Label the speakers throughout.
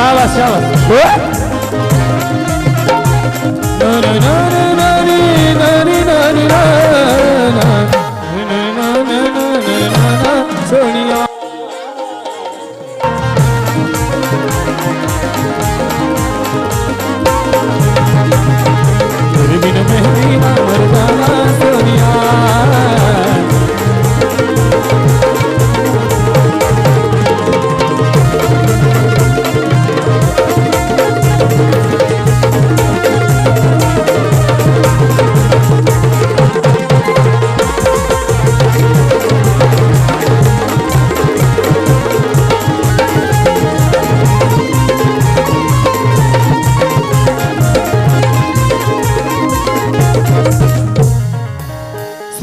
Speaker 1: शाबास शाबास हो?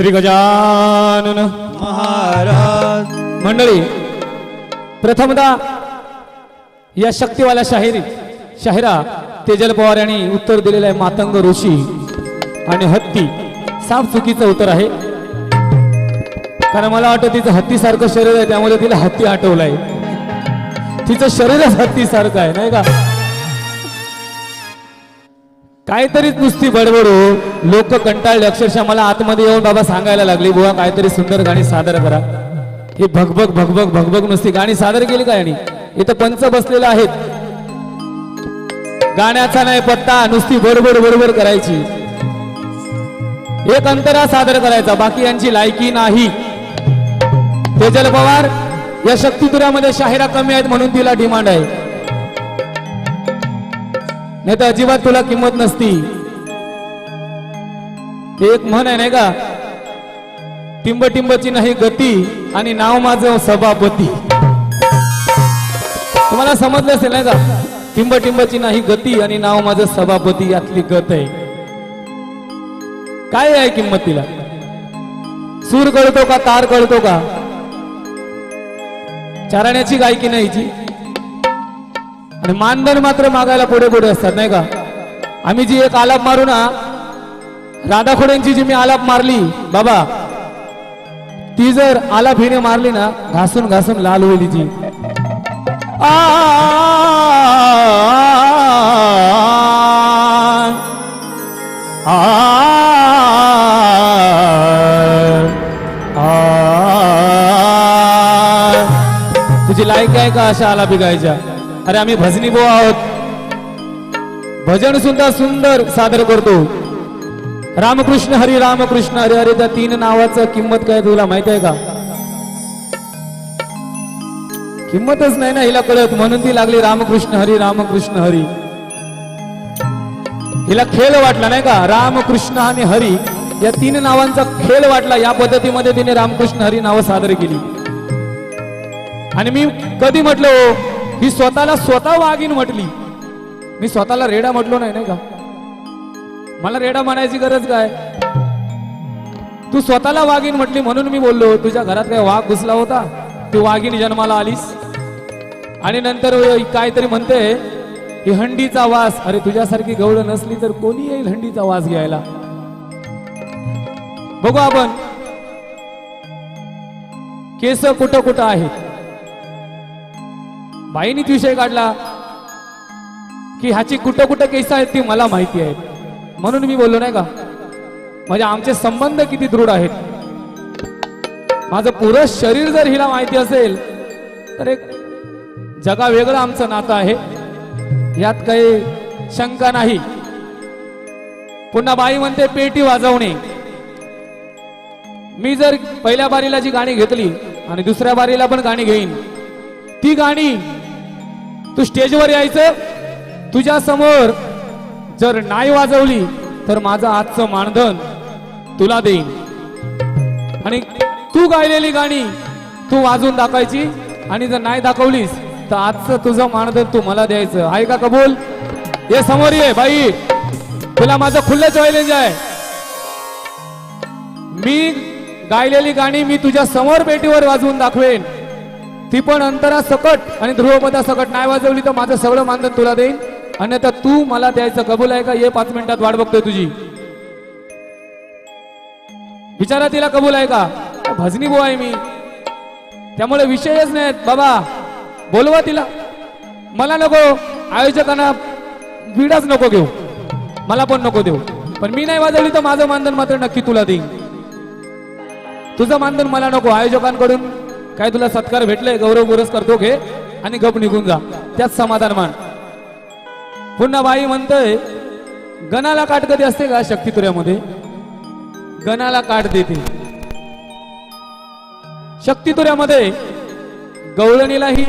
Speaker 1: श्री गजानन।
Speaker 2: महाराज।
Speaker 1: मंडळी प्रथमदा या शक्तिवाल्या शाहिरी शाहिरा तेजल पवार यांनी उत्तर दिलेलं आहे मातंग ऋषी आणि हत्ती. साफ चुकीचं उत्तर आहे. कारण मला वाटतं तिचं हत्तीसारखं शरीर आहे त्यामुळे तिला हत्ती आठवलाय. तिचं शरीरच हत्तीसारखं आहे नाही का? काहीतरीच नुसती बडबड हो लोक कंटाळले. अक्षरशः मला आतमध्ये येऊन बाबा सांगायला लागली बुवा काहीतरी सुंदर गाणी सादर करा. हे भगभग भगभग भगभग नुसती गाणी सादर केली का आणि इथं पंच बसलेलं आहेत. गाण्याचा नाही पत्ता नुसती बरोबर बरोबर करायची. एक अंतरा सादर करायचा बाकी यांची लायकी नाही. तेजल पवार या शक्तितुऱ्यामध्ये शाहिरा कमी आहेत म्हणून तिला डिमांड आहे. नाही तर अजिबात तुला किंमत नसती. ते एक म्हण आहे नाही का? टिंब टिंबची नाही गती आणि नाव माझं सभापती. तुम्हाला समजलं असेल नाही का? टिंब टिंबची नाही गती आणि नाव माझं सभापती यातली गत आहे. काय आहे किंमत तिला? सूर कळतो का तार कळतो का? चारण्याची गायकी नाही जी. आणि मानधन मात्र मागायला पुढे पुढे असतात नाही का आम्ही जी एक आलाप मारू ना राधाखोड्यांची जी मी आलाप मारली बाबा ती जर आलाप हिने मारली ना घासून घासून लाल होईल तिची आ, तुझी लायक आहे का अशा आलापी गायच्या अरे आम्ही भजनी भाऊ आहोत. भजन सुद्धा सुंदर सादर करतो. रामकृष्ण हरी रामकृष्ण हरी हरी त्या तीन नावाचं किंमत काय तुला माहिती आहे का? किंमतच नाही ना हिला कळत. म्हणून ती लागली रामकृष्ण हरी रामकृष्ण हरी. हिला खेळ वाटला नाही का? रामकृष्ण आणि हरी या तीन नावांचा खेळ वाटला. या पद्धतीमध्ये तिने रामकृष्ण हरी नावं सादर केली. आणि मी कधी म्हटलो ही स्वतःला स्वतः वाघीन म्हटली. मी स्वतःला रेडा म्हटलो नाही नाही का? मला रेडा म्हणायची गरज काय? तू स्वतःला वाघीन म्हटली म्हणून मी बोललो तुझ्या घरात काय वाघ घुसला होता? तू वाघीन जन्माला आलीस? आणि नंतर काहीतरी म्हणते ही हंडीचा वास. अरे तुझ्यासारखी गवळ नसली तर कोणी येईल हंडीचा वास घ्यायला? बघू आपण. केस कुठं कुठं आहेत? बाईनीच विषय काढला की ह्याची कुठं कुठं केस आहेत ती मला माहिती आहेत. म्हणून मी बोललो नाही का? म्हणजे आमचे संबंध किती दृढ आहेत. माझं पुरं शरीर जर हिला माहिती असेल तर एक जगा वेगळं आमचं नातं आहे. यात काही शंका नाही. पुन्हा बाई म्हणते पेटी वाजवणे. मी जर पहिल्या बारीला जी गाणी घेतली आणि दुसऱ्या बारीला पण गाणी घेईन ती गाणी तू स्टेजवर यायचं? तुझ्या समोर जर नाही वाजवली तर माझं आजचं मानधन तुला देईन. आणि तू गायलेली गाणी तू वाजवून दाखवायची आणि जर नाही दाखवलीस तर आजचं तुझं मानधन तू मला द्यायचं. आहे का कबूल? ये समोर ये बाई. तुला माझं खुल्लं चॉयलेंज आहे. मी गायलेली गाणी मी तुझ्या समोर पेटीवर वाजवून दाखवेन. ती पण अंतरा सकट आणि ध्रुवपदा सकट. नाही वाजवली तर माझं सगळं मानधन तुला देईन. अन्यथा तू मला द्यायचं कबूल आहे का? ये पाच मिनिटात वाट बघतोय तुझी. विचारा तिला कबूल आहे का? भजनी बो आहे मी. त्यामुळे विषयच नाहीत. बाबा बोलवा तिला. मला नको. आयोजकांना विडाच नको घेऊ. मला पण नको देऊ. पण मी नाही वाजवली तर माझं मानधन मात्र नक्की तुला देईन. तुझं मानधन मला नको. आयोजकांकडून काय तुला सत्कार भेटलाय गौरव पुरस्कार तो घे आणि गप निघून जा त्यात समाधान मान पुन्हा बाई म्हणतय गणाला काट कधी असते का शक्तितुऱ्यामध्ये गणाला काट देते शक्तितुऱ्यामध्ये गवळणीलाही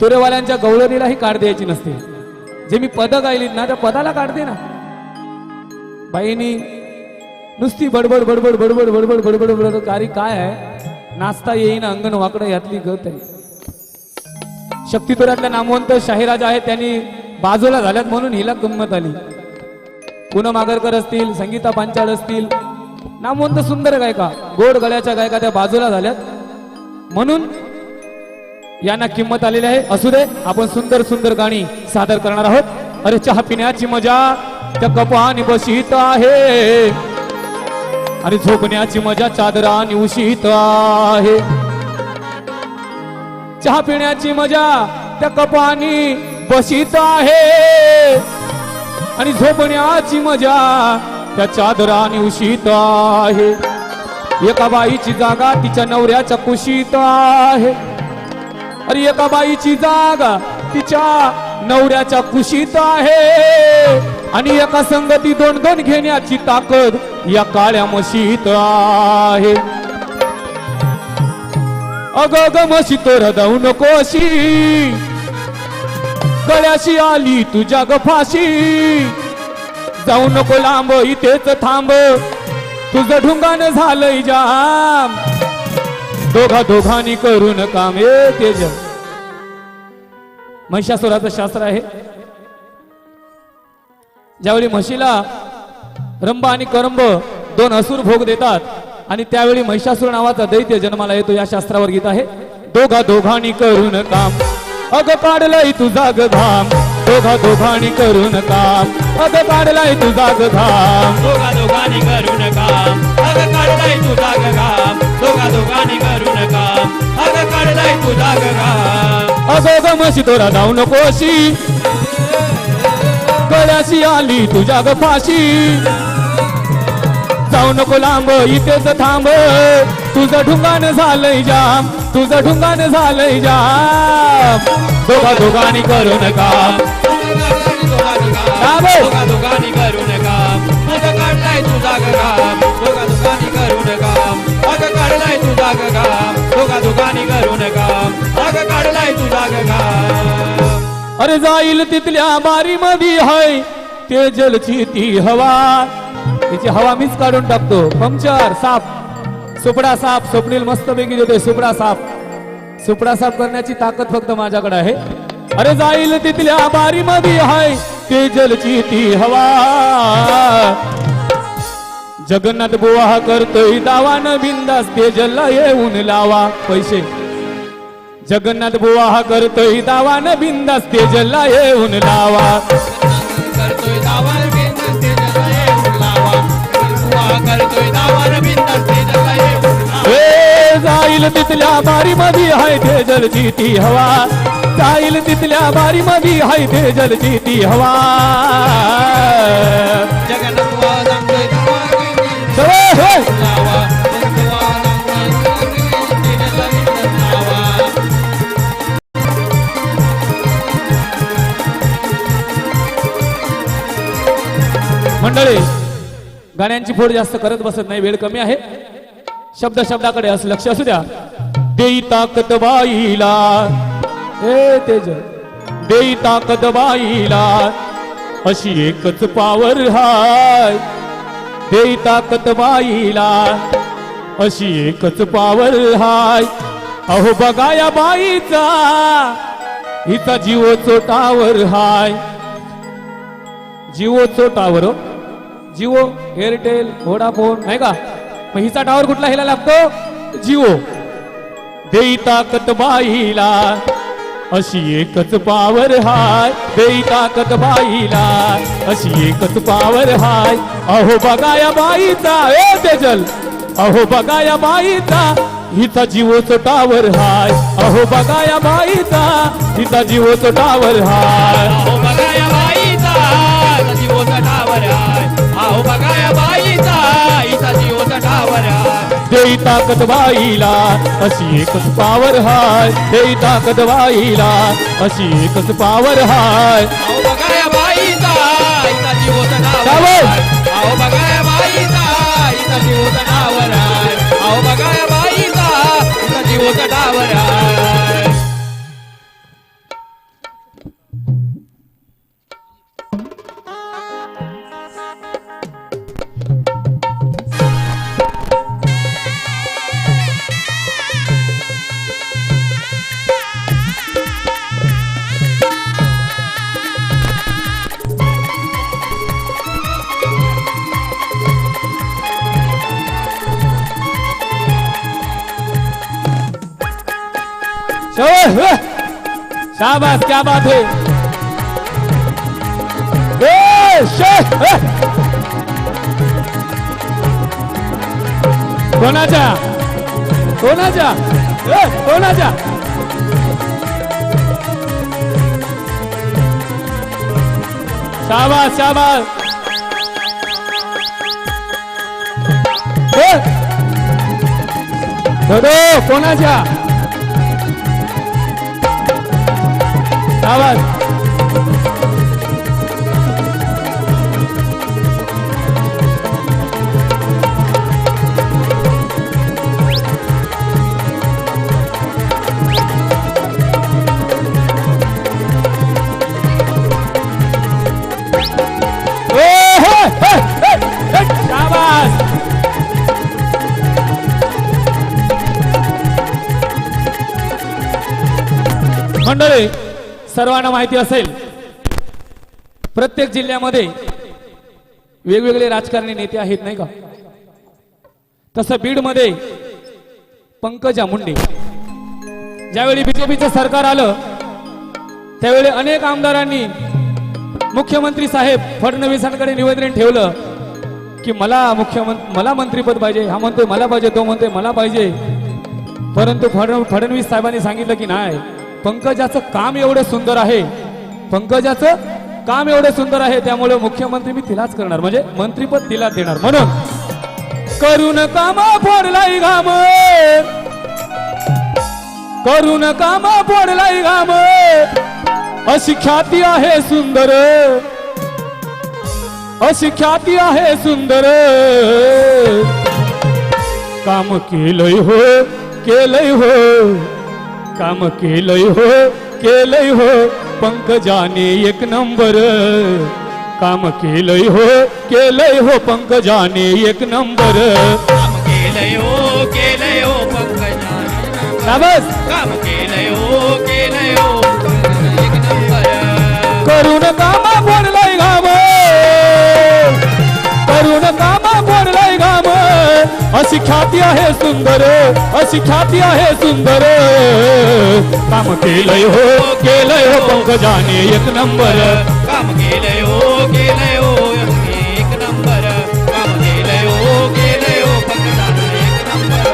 Speaker 1: तुरेवाल्यांच्या गवळणीलाही काढ द्यायची नसते जे मी पद गायली ना त्या पदाला काढते ना बाईनी नुसती बडबड बडबड बडबड बडबड बडबड बडबड कारी काय आहे नाचता येईन अंगण वाकडं यातली गत आहे. शक्तितुऱ्यातल्या नामवंत शाहीराजा आहेत त्यांनी बाजूला झाल्यात म्हणून हिला गंमत आली. पूनम आगरकर असतील संगीता पांचाळ असतील. नामवंत सुंदर गायका गोड गळ्याच्या गायका त्या बाजूला झाल्यात. म्हणून यांना किंमत आलेली आहे. असू दे आपण सुंदर सुंदर गाणी सादर करणार आहोत. अरे चहा पिण्याची मजा त्या कपानी बशीत आहे. आणि झोपण्याची मजा चादरा निवशीत आहे. चहा पिण्याची मजा त्या कपानी बशीत आहे. आणि झोपण्याची मजा त्या चादरा निवशीत आहे. एका बाईची जागा तिच्या नवऱ्याच्या कुशीत आहे. अरे एका बाईची जागा तिच्या नवऱ्याच्या कुशीत आहे. आणि एका संगती दोन दोन घेण्याची ताकद या काळ्या मशीत आहे. अग ग मशी तर जाऊ नकोशी गळ्याशी आली तुझ्या ग फाशी जाऊ नको लांब इथेच थांब. तुझं ढुंगान झालंय जाम. दोघा दोघांनी करून काम येते महिषासुराचं शास्त्र आहे. ज्यावेळी म्हशीला रंभ आणि करंब दोन असुर भोग देतात आणि त्यावेळी महिषासूर नावाचा दैत्य जन्माला येतो या शास्त्रावर गीत आहे. दोघा दोघांनी करून काम. अग काढलाय तुझा ग घाम दोघा दोघांनी करून काम. अग काढलाय तुझा ग घाम
Speaker 2: दोघा दोघांनी करू नका अग काढलाय तुझा गगाम दोघा दोघांनी करू नका अग काढलाय तुझा गगाम
Speaker 1: अग ग म्हशी तोरा जाऊ नकोशी गळ्याशी आली तुझ्या ग फाशी जाऊ नको लांब इथेच थांब. तुझं ढुंगाण झालंय जाम तुझं ढुंगाण झालंय जाम. दोघा दोघांनी करू नका
Speaker 2: दोघा दोघांनी करू नका अग काढलाय तुझा गगाम दोघा दोघांनी करू नका अग काढलाय तुझा गगाम दोघा दोघांनी करू नका
Speaker 1: अरे जाईल तिथल्या बारी मधी हाय. ते जलची ती हवा. त्याची हवा मीच काढून टाकतो. पंक्चर साप सुपडा साप स्वप्नील मस्त पैकी देतोय सुपडा साप सुपडा साफ करण्याची ताकद फक्त माझ्याकडे आहे. अरे जाईल तिथल्या बारी मधी हाय. ते जलची ती हवा. जगन्नाथ बुवा करतोय दावान बिंदास. ते जलला येऊन लावा पैसे. जगन्नाथ बुवा हा करतोय दावान बिंदास तेजला येऊन लावा.
Speaker 2: करतोय दावार बिंदास ते जगा येऊन लावा. बुवा करतोय दावार बिंदास ते जगा येऊन लावा.
Speaker 1: जाईल तिथल्या बारी मध्ये हाय तेजलची ती हवा. जाईल तिथल्या बारी मध्ये हाय तेजलची ती हवा. गाण्यांची फोड जास्त करत बसत नाही वेळ कमी आहे. शब्द शब्दाकडे असं लक्ष असू द्या. देई ताकद बाईला. हे तेज. देई ताकद बाईला. अशी एकच पावर हाय. देई ताकद बाईला. अशी एकच पावर हाय. अहो बघा या बाईचा. हिचा जीव चोटावर हाय. जिओचो टावर जिओ एअरटेल व्होडाफोन नाही का? मग हिचा टावर कुठला? हिला लागतो जिओ. देई ताकत बाईला अशी एकच पावर हाय. देई ताकद बाईला अशी एकच पावर हाय. अहो बघा या बाईचा ए तेजल. अहो बघा या बाईचा हिचा जीव टावर हाय. अहो बघा या बाईचा हिचा जीव टावर हाय.
Speaker 2: अहो बघा या बाईचा हिचा टावर हाय. अहो बघा या बाईचा हिचा जीव चटावर आहे
Speaker 1: देई ताकद बाईला अशी एकच पावर हाय. देई ताकद बाईला अशी एकच पावर हाय.
Speaker 2: अहो बघा या बाईचा जीव
Speaker 1: जावं. शाबाश कोणाच्या? कोणाच्या? कोणाच्या? शाबा शाबा कोणाच्या? आवाज़ मंडली सर्वांना माहिती असेल प्रत्येक जिल्ह्यामध्ये वेगवेगळे राजकारणी नेते आहेत नाही का? तसं बीडमध्ये पंकजा मुंडे. ज्यावेळी बीजेपीचं सरकार आलं त्यावेळी अनेक आमदारांनी मुख्यमंत्री साहेब फडणवीसांकडे निवेदन ठेवलं की मला मुख्यमंत्री मला मंत्रीपद पाहिजे हा म्हणतोय मला पाहिजे तो म्हणतोय मला पाहिजे. परंतु फडणवीस साहेबांनी सांगितलं की नाही. पंकजाचं काम एवढं सुंदर आहे. पंकजाचं काम एवढं सुंदर आहे त्यामुळे मुख्यमंत्री मी तिलाच करणार. म्हणजे मंत्रीपद तिला देणार. म्हणून करून काम फोडलाई घाम. करून काम फोडलाई घाम. अशी ख्याती आहे सुंदर. अशी ख्याती आहे सुंदर. काम केलंय हो केलंय हो. काम केलंय हो केलंय हो. पंकजाने एक नंबर. काम केलंय हो केलंय हो. पंकजाने एक नंबर.
Speaker 2: काम केलंय हो केलंय हो. पंकजाने काम केलंय हो केलंय हो. एक नंबर.
Speaker 1: करून कामा पडलाय घाम करून कामा पडलाय अशी ख्याती सुंदर अशी ख्याती आहे सुंदर। काम केलंय हो केलंय हो पंकजाने एक नंबर।
Speaker 2: काम केलंय हो केलंय हो एक नंबर। काम केलंय हो केलंय हो पंकजाने एक नंबर।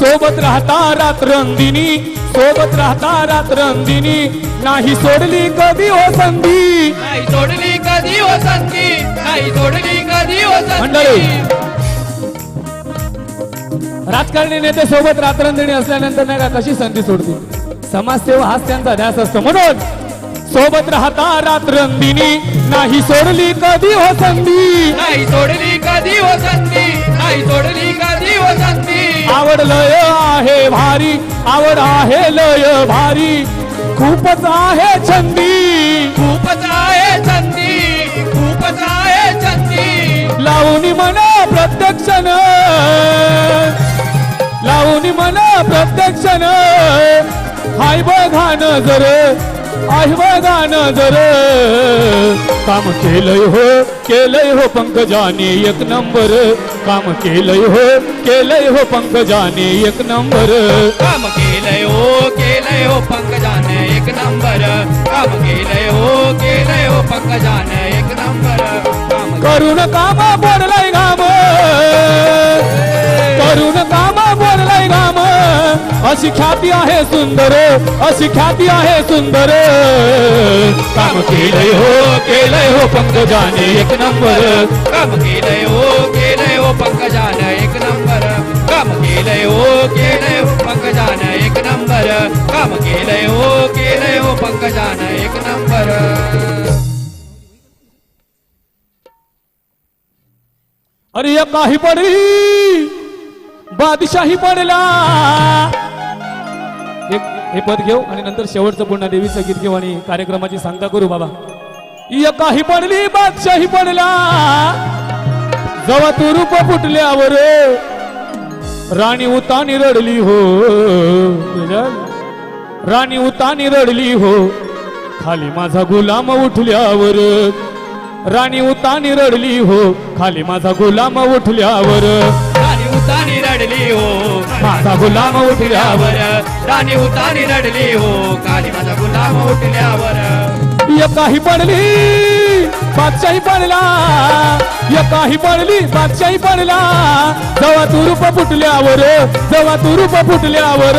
Speaker 1: सोबत राहता रात्रंदिनी सोबत राहता रात्रंदिनी नाही सोडली कधी हो संधी?
Speaker 2: नाही सोडली कधी हो संधी? नाही सोडली कधी हो
Speaker 1: मंडळी.
Speaker 2: संधी
Speaker 1: राजकारणी नेते सोबत रात्रंदिणी असल्यानंतर नाही का कशी संधी सोडतील? समाजसेवा हाच त्यांचा ध्यास असतो. म्हणून सोबत राहता रात्रंदिनी नाही सोडली कधी हो संधी?
Speaker 2: नाही सोडली कधी हो संधी? नाही सोडली कधी हो संधी?
Speaker 1: आवड लय आहे भारी आवड आहे लय भारी. खूपच आहे छंदी.
Speaker 2: खूपच आहे संधी खूपच आहे संधी
Speaker 1: लावून म्हणा प्रत्यक्षन. लावून म्हणा प्रत्यक्षन. हाय बघा नजर आहे बघा नजर काम केलंय हो केलंय हो पंकजाने एक नंबर। काम केलंय हो केलंय हो पंकजाने एक नंबर।
Speaker 2: काम केलंय हो केलंय हो पंकजाने एक नंबर। काम केलंय हो केलंय हो पंकजाने एक नंबर।
Speaker 1: करून काम बोललाय घाम। करून काम बोललाय घाम अशी ख्याती आहे सुंदर, अशी ख्याती आहे सुंदर। काम केलंय हो केलंय हो पंकजाने एक नंबर।
Speaker 2: काम केलंय हो केलंय हो पंकजान एक नंबर। काम केलंय हो केलंय हो पंकजान एक नंबर। काम केलंय हो केलंय हो पंकजान एक नंबर।
Speaker 1: अरे, या काही पडली बादशाही पडला एक हे पद घेऊ आणि नंतर शेवटचं पुन्हा देवीचं गीत घेऊ आणि कार्यक्रमाची सांगता करू बाबा. एकाही पडली बादशाही पडला. जवा तू रूप फुटल्यावर राणी उतानी रडली हो. राणी उतानी रडली हो. खाली माझा गुलाम उठल्यावर राणी उतानी रडली हो. खाली माझा गुलाम उठल्यावर
Speaker 2: उतानी रडली हो.
Speaker 1: माझा गुलाम उठल्यावर.
Speaker 2: राणी उतानी रडली हो. काली माझा गुलाम उठल्यावर.
Speaker 1: या काही पडली बादशाही पडला. या काही पडली बादशाही पडला. जवा तू रूप फुटल्यावर जवा तू रूप फुटल्यावर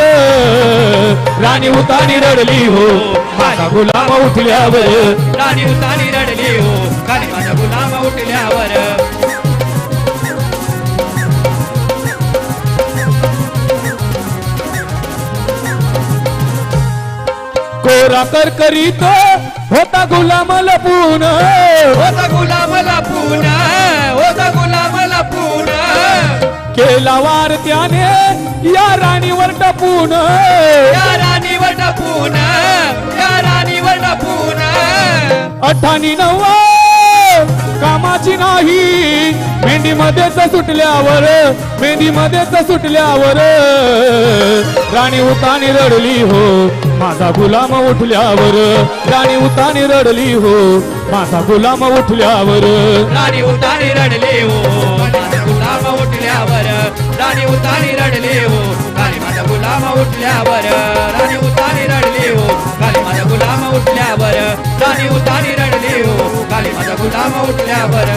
Speaker 1: राणी उतानी रडली हो. माझा गुलाम उठल्यावर.
Speaker 2: राणी उतानी रडली हो. काली माझा गुलाम उठल्यावर.
Speaker 1: कोरा कर करीत होता गुलाम लपून
Speaker 2: होता गुलाम लपून होता गुलाम लपून
Speaker 1: केला वार त्याने या राणीवर टपून.
Speaker 2: या राणीवर टपून या राणीवर टपून.
Speaker 1: अठाणी नव्वा कामाची नाही. मेंढी मध्येच सुटल्यावर मेंढी मध्येच सुटल्यावर राणी उतानी रडली हो. माझा गुलाम उठल्यावर राणी उतानी रडली हो. माझा गुलाम उठल्यावर
Speaker 2: राणी उतानी रडली हो. माझा गुलाम उठल्यावर राणी उतानी रडली हो. काली माझा गुलाम उठल्यावर राणी उतानी रडली हो. काली माझा गुलाम उठल्यावर राणी उतानी रडली हो. काली माझा गुलाम उठल्यावर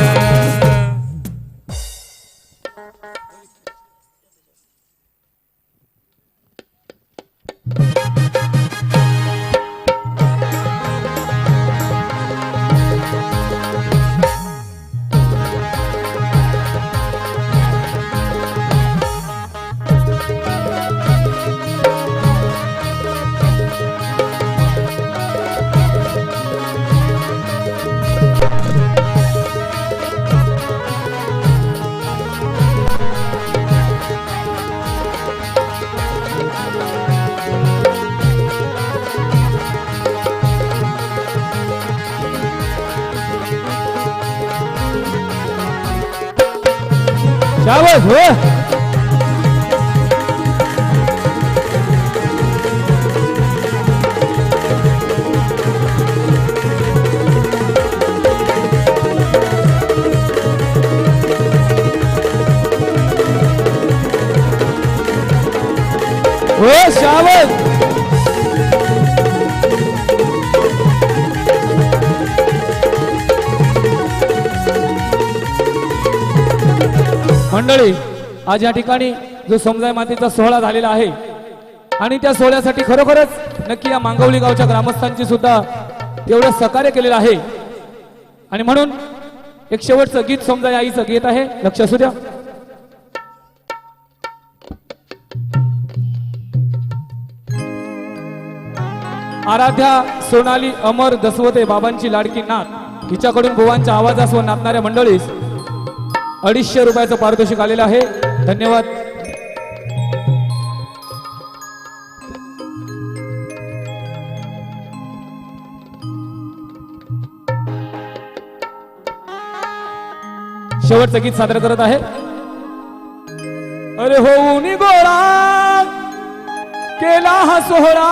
Speaker 1: शाबास हो हो मंडळी आज या ठिकाणी जो समजाय मातेचा सोहळा झालेला आहे आणि त्या सोहळ्यासाठी खरोखरच नक्की या मांगवली गावच्या ग्रामस्थांची सुद्धा एवढं सहकार्य केलेलं आहे. आणि म्हणून एक शेवटचं गीत समजाय आईचं गीत आहे. लक्ष असू द्या. आराध्या सोनाली अमर दसवते बाबांची लाडकी नात. हिच्याकडून बुवांच्या आवाजासह नाचणाऱ्या मंडळीस अडीचशे रुपयाचं पारितोषिक आलेलं आहे. धन्यवाद. शेवटचं गीत सादर करत आहे. अरे हो गोळा केला हा सोहळा.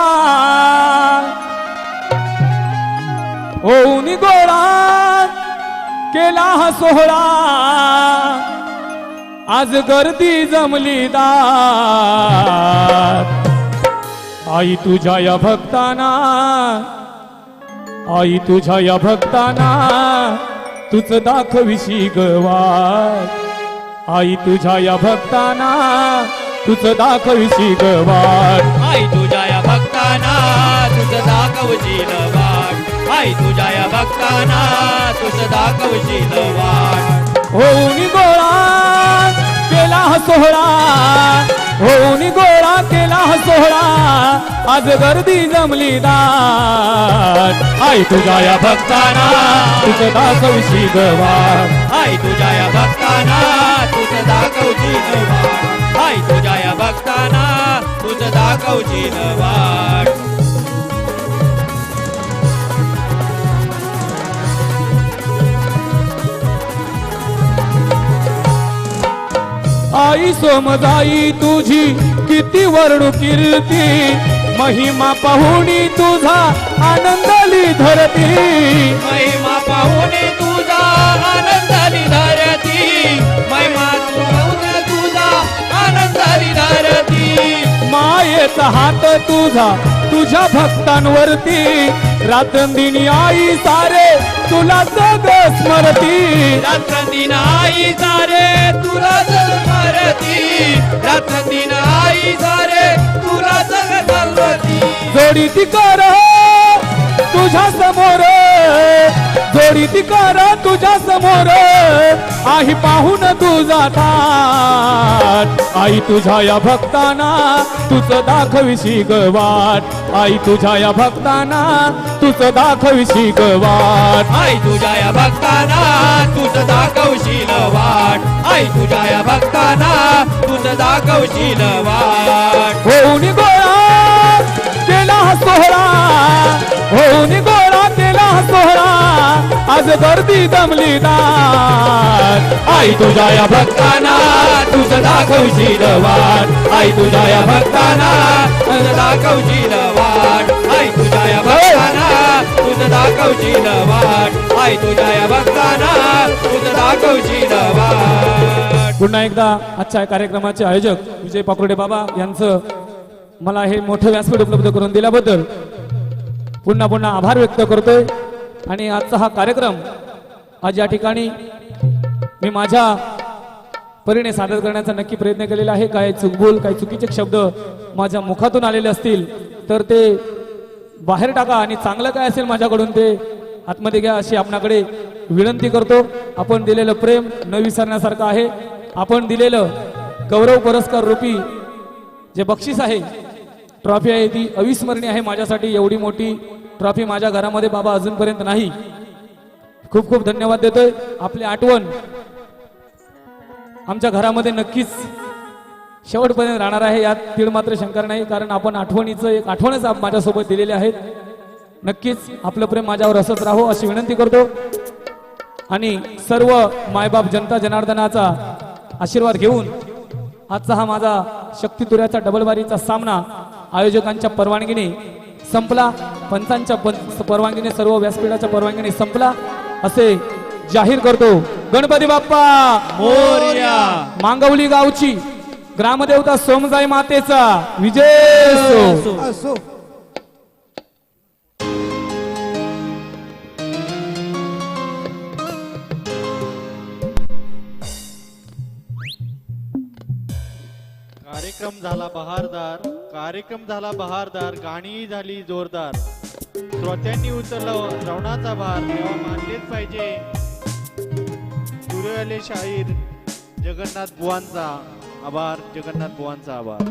Speaker 1: होऊन गोळा केला हा सोहळा. आज गर्दी जमली दार. आई तुझ्या या भक्ताना आई तुझ्या या भक्ताना तुझ दाखविशी गवार. आई तुझ्या या भक्ताना तुझ दाखविशी गवार.
Speaker 2: आई तुझ्या या भक्ताना तुझं दाखवशी गवार. आई तुझ्या या भक्ताना तुझं दाखवशील वाट.
Speaker 1: होऊन गोळा केला हा सोहळा. होऊन गोळा केला सोहळा. आज गर्दी जमली दाट. आई तुझ्या या भक्ताना तुझ दाखविशी गवार
Speaker 2: आई तुझ्या या भक्ताना तुझं दाखवशील वाट. आई तुझ्या या भक्ताना तुझं दाखवशील वाट.
Speaker 1: आई सोमदाई तुझी किती वरडू कीर्ती. महिमा पाहुणी तुझा आनंदाली धरती
Speaker 2: महिमा पाहुणे तुझा आनंदाली धरती महिमा तुझा आनंदाली धरती
Speaker 1: मायेचा हात तुझा तुझ्या भक्तांवरती. रात्रंदिनी आई सारे तुला सग स्मरती.
Speaker 2: रात्रंदिन आई सारे तुला स्मरती. रात्रंदिन आई सारे तुला स्मरती.
Speaker 1: जोडी ती कर. तुझ्या समोर. जोडी ती कर तुझ्या समोर. आई पाहून तुझा थाट आई तुझ्या या भक्ताना तुझ दाखविशी गवाट आई तुझ्या या भक्ताना तुझ दाखविशी गवाट
Speaker 2: आई तुझ्या या भक्ताना तुझं दाखवशील वाट. आई तुझ्या या भक्ताना तुझं दाखवशील वाट.
Speaker 1: होऊन गोळा केला सोहळा. होऊन गोळा केला हा सोहळा. आज गर्दी दमली ना आई तुझ्या या भक्ताना तुझं दाखवशी वाट. आई तुझ्या या भक्ताना
Speaker 2: तुझं दाखवशी वाट. आई तुझ्या या भक्ताना तुझं दाखवशी वाट. आई तुझ्या या भक्ताना तुझं दाखवशी वाट.
Speaker 1: पुन्हा एकदा आजच्या कार्यक्रमाचे आयोजक विजय पाकुर्डे बाबा यांचं मला हे मोठं व्यासपीठ उपलब्ध करून दिल्याबद्दल पुन्हा पुन्हा आभार व्यक्त करतोय. आणि आजचा हा कार्यक्रम आज या ठिकाणी मी माझ्या परीने सादर करण्याचा नक्की प्रयत्न केलेला आहे. काय चुकबोल काही चुकीचे शब्द माझ्या मुखातून आलेले असतील तर ते बाहेर टाका आणि चांगलं काय असेल माझ्याकडून ते आतमध्ये घ्या अशी आपणाकडे विनंती करतो. आपण दिलेलं प्रेम न विसरण्यासारखं आहे. आपण दिलेलं गौरव पुरस्कार रूपी जे बक्षीस आहे ट्रॉफी आहे ती अविस्मरणीय आहे माझ्यासाठी. एवढी मोठी ट्रॉफी माझ्या घरामध्ये बाबा अजूनपर्यंत नाही. खूप खूप धन्यवाद देतोय. आपली आठवण आमच्या घरामध्ये नक्कीच शेवटपर्यंत राहणार आहे. यात तीळ मात्र शंकर नाही कारण आपण आठवणीचं एक आठवणच आप- माझ्यासोबत दिलेली आहेत. नक्कीच आपलं प्रेम माझ्यावर असंच राहो अशी विनंती करतो. आणि सर्व मायबाप जनता जनार्दनाचा आशीर्वाद घेऊन आजचा हा माझा शक्तितुऱ्याचा डबलबारीचा सामना आयोजकांच्या परवानगीने संपला. पंचांच्या परवानगीने सर्व व्यासपीठाच्या परवानगीने संपला. असे जाहीर करतो. गणपती बाप्पा!
Speaker 2: मोरया!
Speaker 1: मांगवली गावची ग्रामदेवता सोमजाई मातेचा. विजय
Speaker 3: कार्यक्रम झाला बहारदार कार्यक्रम झाला बहारदार गाणीही झाली जोरदार. श्रोत्यांनी उचललं हो, श्रवणाचा भार तेव्हा मानलेच पाहिजे. सूर्य आले शाहीर जगन्नाथ बुवांचा आभार जगन्नाथ बुवांचा आभार.